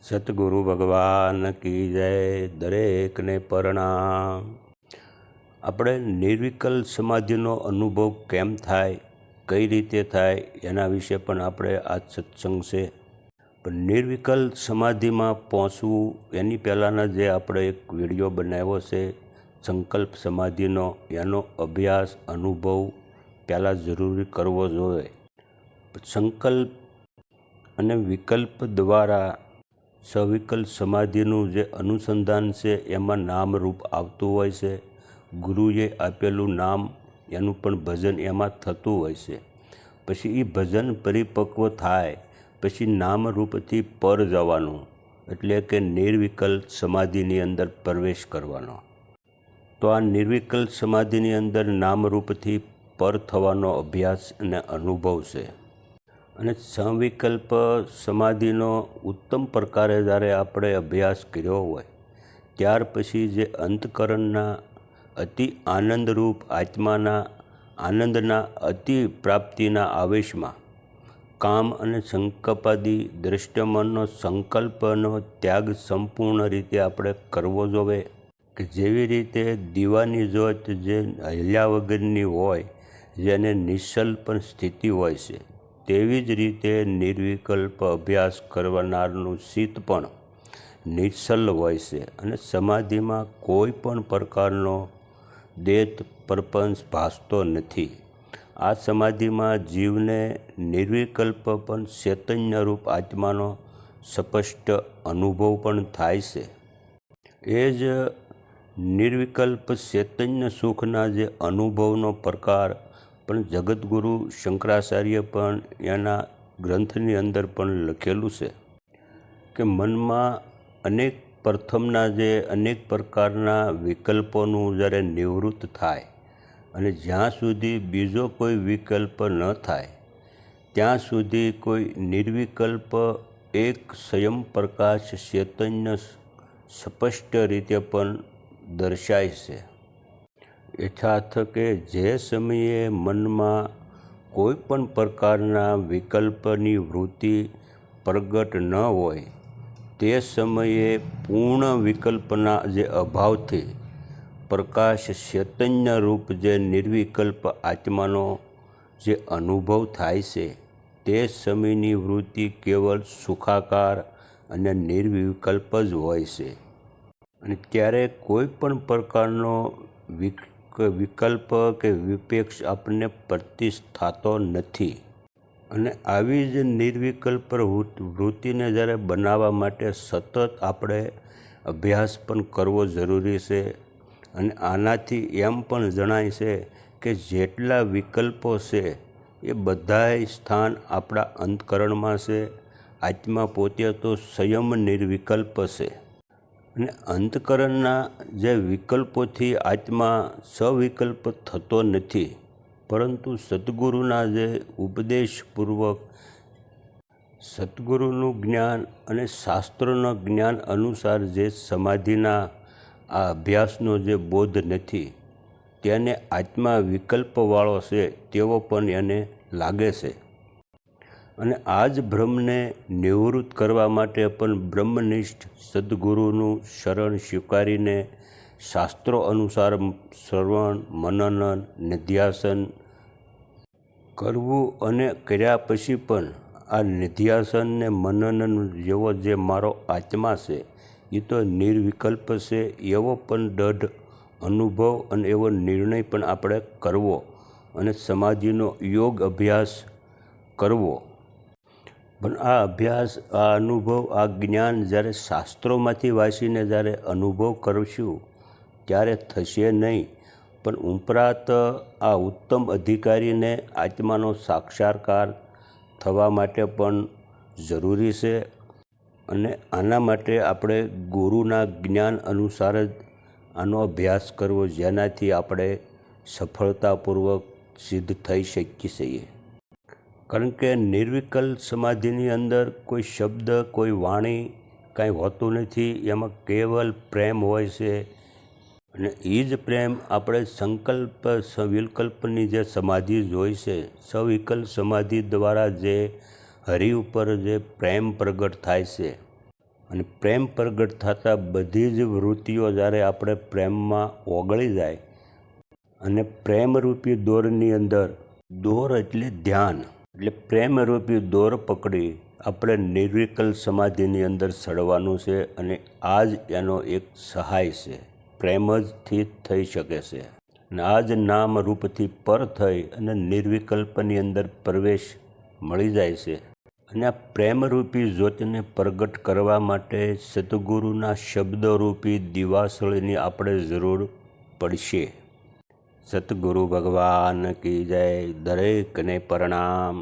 સતગુરુ ભગવાન કી જય દરેકને પરણામ આપણે નિર્વિકલ સમાધિનો અનુભવ કેમ થાય, કઈ રીતે થાય, એના વિશે પણ આપણે આ સત્સંગ છે. પણ નિર્વિકલ સમાધિમાં પહોંચવું, એની પહેલાંના જે આપણે એક વીડિયો બનાવ્યો છે સંકલ્પ સમાધિનો એનો અભ્યાસ, અનુભવ પહેલાં જરૂરી કરવો જોઈએ. સંકલ્પ અને વિકલ્પ દ્વારા સવિકલ્પ સમાધિનું જે અનુસંધાન છે, એમાં નામરૂપ આવતું હોય છે. ગુરુએ આપેલું નામ, એનું પણ ભજન એમાં થતું હોય છે. પછી એ ભજન પરિપક્વ થાય, પછી નામરૂપથી પર જવાનું, એટલે કે નિર્વિકલ્પ સમાધિની અંદર પ્રવેશ કરવાનો. તો આ નિર્વિકલ સમાધિની અંદર નામરૂપથી પર થવાનો અભ્યાસ અને અનુભવ છે. અને સંવિકલ્પ સમાધિનો ઉત્તમ પ્રકારે જ્યારે આપણે અભ્યાસ કર્યો હોય, ત્યાર પછી જે અંતકરણના અતિ આનંદરૂપ આત્માના, આનંદના અતિ પ્રાપ્તિના આવેશમાં કામ અને સંકલ્પાદી દ્રષ્ટમનનો સંકલ્પનો ત્યાગ સંપૂર્ણ રીતે આપણે કરવો જોવે. કે જેવી રીતે દીવાની જોત જે હલ્યા વગરની હોય, જેને નિશ્ચલ સ્થિતિ હોય છે, તેવી જ રીતે નિર્વિકલ્પ અભ્યાસ કરનારનું ચિત્ત પણ નિસલ હોય છે અને સમાધિમાં કોઈ પણ પ્રકારનો દેત પ્રપંચ ભાસતો નથી. આ સમાધિમાં જીવને નિર્વિકલ્પ પણ ચૈતન્યરૂપ આત્માનો સ્પષ્ટ અનુભવ પણ થાય છે. એ જ નિર્વિકલ્પ ચૈતન્ય સુખના જે અનુભવનો પ્રકાર, પણ જગતગુરુ શંકરાચાર્ય પણ એના ગ્રંથની અંદર પણ લખેલું છે કે મનમાં અનેક પ્રથમના જે અનેક પ્રકારના વિકલ્પોનું જ્યારે નિવૃત્ત થાય અને જ્યાં સુધી બીજો કોઈ વિકલ્પ ન થાય, ત્યાં સુધી કોઈ નિર્વિકલ્પ એક સ્વયં પ્રકાશ ચૈતન્ય સ્પષ્ટ રીતે પણ દર્શાય છે. યથાર્થ કે જે સમયે મનમાં કોઈ પણ પ્રકારના વિકલ્પની વૃત્તિ પ્રગટ ન હોય, તે સમયે પૂર્ણ વિકલ્પના જે અભાવથી પ્રકાશ ચૈતન્ય રૂપ જે નિર્વિકલ્પ આત્માનો જે અનુભવ થાય છે, તે સમયની વૃત્તિ કેવલ સુખાકાર અને નિર્વિકલ્પ જ હોય છે. અને ત્યારે કોઈ પણ પ્રકારનો વિકલ્પ કે વિપેક્ષ આપણને પ્રતિષ્ઠ થતો નથી. અને આવી જ નિર્વિકલ્પ વૃત્તિને જ્યારે બનાવવા માટે સતત આપણે અભ્યાસ પણ કરવો જરૂરી છે અને આનાથી એમ પણ જણાય છે કે જેટલા વિકલ્પો છે એ બધાય સ્થાન આપણા અંતકરણમાં છે. આત્મા પોતે તો સંયમ નિર્વિકલ્પ છે. અને અંતકરણના જે વિકલ્પોથી આત્મા સવિકલ્પ થતો નથી, પરંતુ સદગુરુના જે ઉપદેશપૂર્વક સદગુરુનું જ્ઞાન અને શાસ્ત્રોના જ્ઞાન અનુસાર જે સમાધિના આ અભ્યાસનો જે બોધ નથી, તેને આત્મા વિકલ્પવાળો છે તેવો પણ એને લાગે છે. અને આ જ ભ્રમને નિવૃત્ત કરવા માટે પણ બ્રહ્મનિષ્ઠ સદગુરુનું શરણ સ્વીકારીને શાસ્ત્રો અનુસાર શ્રવણ, મનનન, નિધ્યાસન કરવું અને કર્યા પછી પણ આ નિધ્યાસન ને મનનન જેવો જે મારો આત્મા છે એ તો નિર્વિકલ્પ છે, એવો પણ દઢ અનુભવ અને એવો નિર્ણય પણ આપણે કરવો અને સમાધિનો યોગ અભ્યાસ કરવો. પણ આ અભ્યાસ, આ અનુભવ, આ જ્ઞાન જ્યારે શાસ્ત્રોમાંથી વાંચીને જ્યારે અનુભવ કરશું ત્યારે થશે નહીં. પણ ઉપરાંત આ ઉત્તમ અધિકારીને આત્માનો સાક્ષાત્કાર થવા માટે પણ જરૂરી છે અને આના માટે આપણે ગુરુના જ્ઞાન અનુસાર જ આનો અભ્યાસ કરવો જેનાથી આપણે સફળતાપૂર્વક સિદ્ધ થઈ શકીએ છીએ. કારણ કે નિર્વિકલ સમાધિની અંદર કોઈ શબ્દ, કોઈ વાણી કાંઈ હોતું નથી. એમાં કેવલ પ્રેમ હોય છે. અને એ જ પ્રેમ આપણે સંકલ્પ, સવિકલ્પની જે સમાધિ જોઈ છે સવિકલ્પ સમાધિ દ્વારા જે હરિ ઉપર જે પ્રેમ પ્રગટ થાય છે. અને પ્રેમ પ્રગટ થતાં બધી જ વૃત્તિઓ જ્યારે આપણે પ્રેમમાં ઓગળી જાય, અને પ્રેમરૂપી દોરની અંદર દોર એટલે ધ્યાન. એટલે પ્રેમરૂપી દોર પકડી આપણે નિર્વિકલ્પ સમાધિની અંદર સડવાનું છે અને આ જ એનો એક સહાય છે. પ્રેમ જથી થઈ શકે છે. અને આ જ નામ રૂપથી પર થઈ અને નિર્વિકલ્પની અંદર પ્રવેશ મળી જાય છે. અને આ પ્રેમરૂપી જ્યોતિને પ્રગટ કરવા માટે સદગુરુના શબ્દરૂપી દિવાસળીની આપણે જરૂર પડશે. સતગુરુ ભગવાન કી જય દરેકને પ્રણામ.